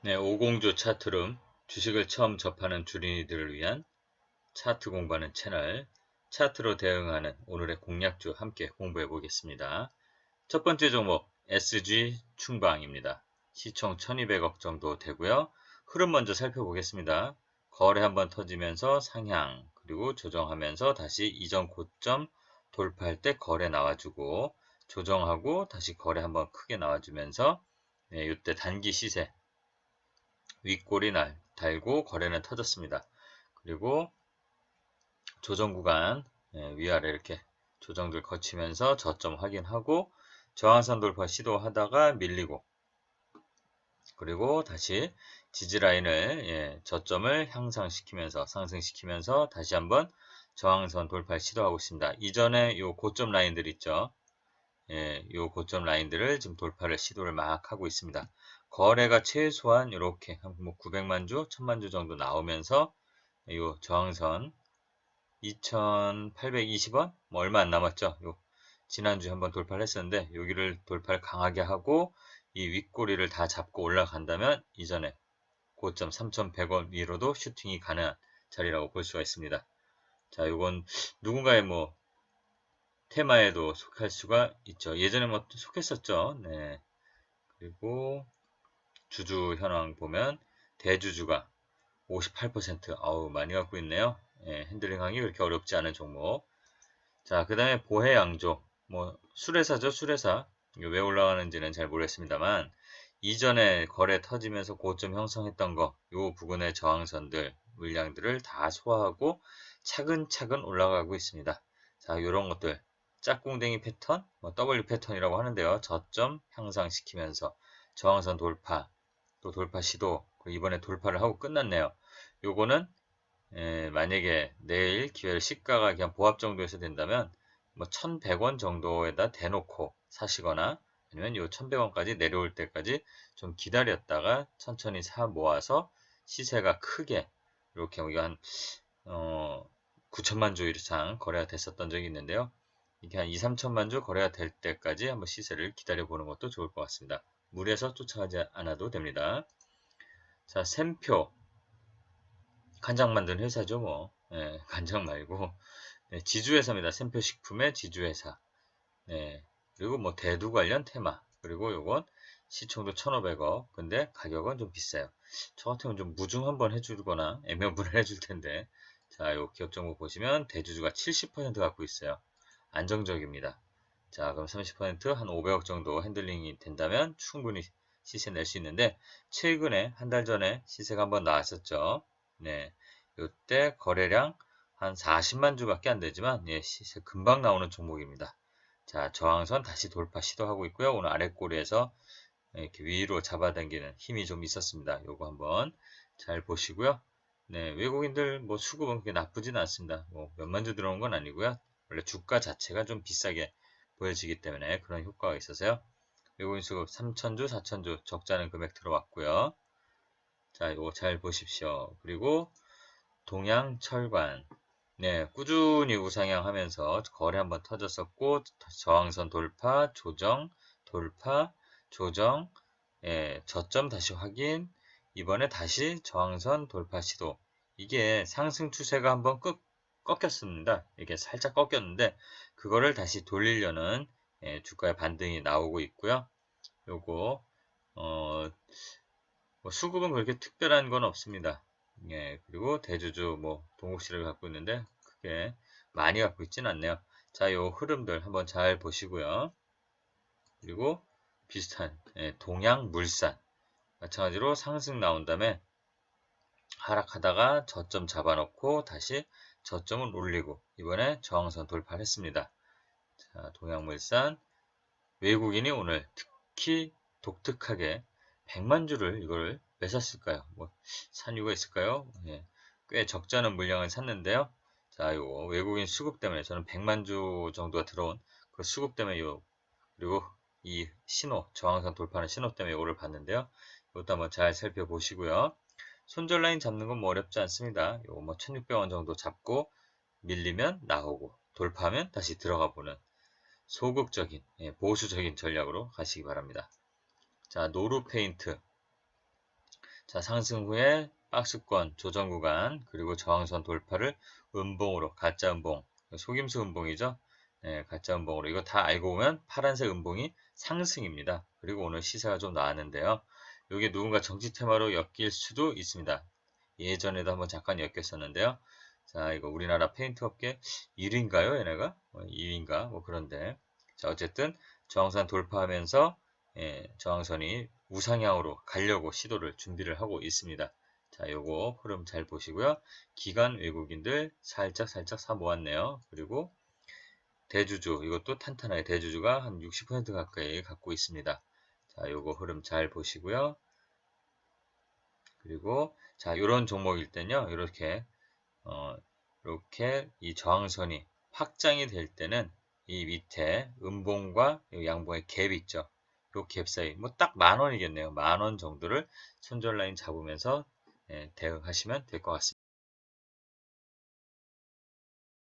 네, 5공조 차트룸 주식을 처음 접하는 주린이들을 위한 차트 공부하는 채널 차트로 대응하는 오늘의 공략주 함께 공부해 보겠습니다. 첫 번째 종목 SG 충방입니다. 시총 1200억 정도 되고요. 흐름 먼저 살펴보겠습니다. 거래 한번 터지면서 상향 그리고 조정하면서 다시 이전 고점 돌파할 때 거래 나와주고 조정하고 다시 거래 한번 크게 나와주면서 네, 이때 단기 시세 윗골이 날 달고 거래는 터졌습니다. 그리고 조정 구간 예, 위아래 이렇게 조정들 거치면서 저점 확인하고 저항선 돌파 시도하다가 밀리고 그리고 다시 지지라인을 예, 저점을 향상시키면서 상승시키면서 다시 한번 저항선 돌파 시도하고 있습니다. 이전에 요 고점 라인들 있죠. 예, 요 고점 라인들을 지금 돌파를 시도를 막 하고 있습니다. 거래가 최소한 이렇게 뭐 900만 주, 1000만 주 정도 나오면서 이 저항선 2820원? 뭐 얼마 안 남았죠. 요 지난주에 한번 돌파를 했었는데 여기를 돌파를 강하게 하고 이 윗꼬리를 다 잡고 올라간다면 이전에 고점 3100원 위로도 슈팅이 가능한 자리라고 볼 수가 있습니다. 자, 요건 누군가의 뭐 테마에도 속할 수가 있죠. 예전에 뭐 속했었죠. 네. 그리고 주주 현황 보면 대주주가 58% 아우 많이 갖고 있네요. 예, 핸들링하기 그렇게 어렵지 않은 종목. 자, 그 다음에 보해 양조. 뭐 수레사죠, 수레사. 왜 올라가는지는 잘 모르겠습니다만 이전에 거래 터지면서 고점 형성했던 거, 요 부근의 저항선들, 물량들을 다 소화하고 차근차근 올라가고 있습니다. 자, 요런 것들 짝꿍댕이 패턴, 뭐 W 패턴이라고 하는데요. 저점 향상시키면서 저항선 돌파, 또 돌파 시도 이번에 돌파를 하고 끝났네요. 요거는 에, 만약에 내일 기회를 시가가 그냥 보합 정도에서 된다면 뭐 1100원 정도에다 대놓고 사시거나 아니면 요 1100원까지 내려올 때까지 좀 기다렸다가 천천히 사 모아서 시세가 크게 이렇게 우리가 한 어, 9천만 주 이상 거래가 됐었던 적이 있는데요. 이게 한 2, 3천만 주 거래가 될 때까지 한번 시세를 기다려 보는 것도 좋을 것 같습니다. 무리해서 쫓아가지 않아도 됩니다. 자, 샘표. 간장 만드는 회사죠, 뭐. 네, 간장 말고. 네, 지주회사입니다. 샘표 식품의 지주회사. 네, 그리고 뭐 대두 관련 테마. 그리고 요건 시총도 1,500억. 근데 가격은 좀 비싸요. 저 같으면 좀 무중 한번 해주거나 애매분을 해줄 텐데. 자, 요 기업 정보 보시면 대주주가 70% 갖고 있어요. 안정적입니다. 자, 그럼 30%한 500억 정도 핸들링이 된다면 충분히 시세 낼 수 있는데 최근에 한 달 전에 시세가 한번 나왔었죠. 네. 이때 거래량 한 40만 주밖에 안 되지만 예, 시세 금방 나오는 종목입니다. 자, 저항선 다시 돌파 시도하고 있고요. 오늘 아래꼬리에서 이렇게 위로 잡아당기는 힘이 좀 있었습니다. 요거 한번 잘 보시고요. 네, 외국인들 뭐 수급은 그렇게 나쁘진 않습니다. 뭐 몇만 주 들어온 건 아니고요. 원래 주가 자체가 좀 비싸게 보여지기 때문에 그런 효과가 있어서요. 외국인 수급 3천주, 4천주 적자는 금액 들어왔고요. 자, 이거 잘 보십시오. 그리고 동양철관. 네, 꾸준히 우상향하면서 거래 한번 터졌었고 저항선 돌파, 조정, 돌파, 조정, 예, 저점 다시 확인, 이번에 다시 저항선 돌파 시도. 이게 상승 추세가 한번 끝 꺾였습니다. 이게 살짝 꺾였는데 그거를 다시 돌리려는 예, 주가의 반등이 나오고 있고요. 요거 어, 뭐 수급은 그렇게 특별한 건 없습니다. 예, 그리고 대주주 뭐 동국시를 갖고 있는데 크게 많이 갖고 있진 않네요. 자, 요 흐름들 한번 잘 보시고요. 그리고 비슷한 예, 동양물산 마찬가지로 상승 나온 다음에 하락하다가 저점 잡아놓고 다시 저점을 올리고 이번에 저항선 돌파를 했습니다. 자, 동양물산 외국인이 오늘 특히 독특하게 100만 주를 이걸 왜 샀을까요? 뭐 산 이유가 있을까요? 예, 꽤 적지 않은 물량을 샀는데요. 자, 이거 외국인 수급 때문에 저는 100만 주 정도가 들어온 그 수급 때문에 요 그리고 이 신호 저항선 돌파하는 신호 때문에 이거를 봤는데요. 이것도 한번 잘 살펴보시고요. 손절 라인 잡는 건 뭐 어렵지 않습니다. 요거 뭐 1600원 정도 잡고 밀리면 나오고 돌파하면 다시 들어가 보는 소극적인 예, 보수적인 전략으로 가시기 바랍니다. 자 노루 페인트 자, 상승 후에 박스권 조정 구간 그리고 저항선 돌파를 음봉으로 가짜 음봉 속임수 음봉이죠. 네, 가짜 음봉으로 이거 다 알고 보면 파란색 음봉이 상승입니다. 그리고 오늘 시세가 좀 나왔는데요. 이게 누군가 정치 테마로 엮일 수도 있습니다. 예전에도 한번 잠깐 엮였었는데요. 자, 이거 우리나라 페인트 업계 1위인가요? 얘네가? 2위인가? 뭐, 뭐 그런데. 자, 어쨌든 저항선 돌파하면서 예, 저항선이 우상향으로 가려고 시도를 준비를 하고 있습니다. 자, 요거 흐름 잘 보시고요. 기간 외국인들 살짝 살짝 사 모았네요. 그리고 대주주 이것도 탄탄하게 대주주가 한 60% 가까이 갖고 있습니다. 자, 요거 흐름 잘 보시고요. 그리고 자, 이런 종목일 때는요. 이렇게 어, 이렇게 이 저항선이 확장이 될 때는 이 밑에 음봉과 양봉의 갭 있죠. 요 갭 사이 뭐 딱 만 원이겠네요. 만 원 정도를 손절 라인 잡으면서 예, 대응하시면 될 것 같습니다.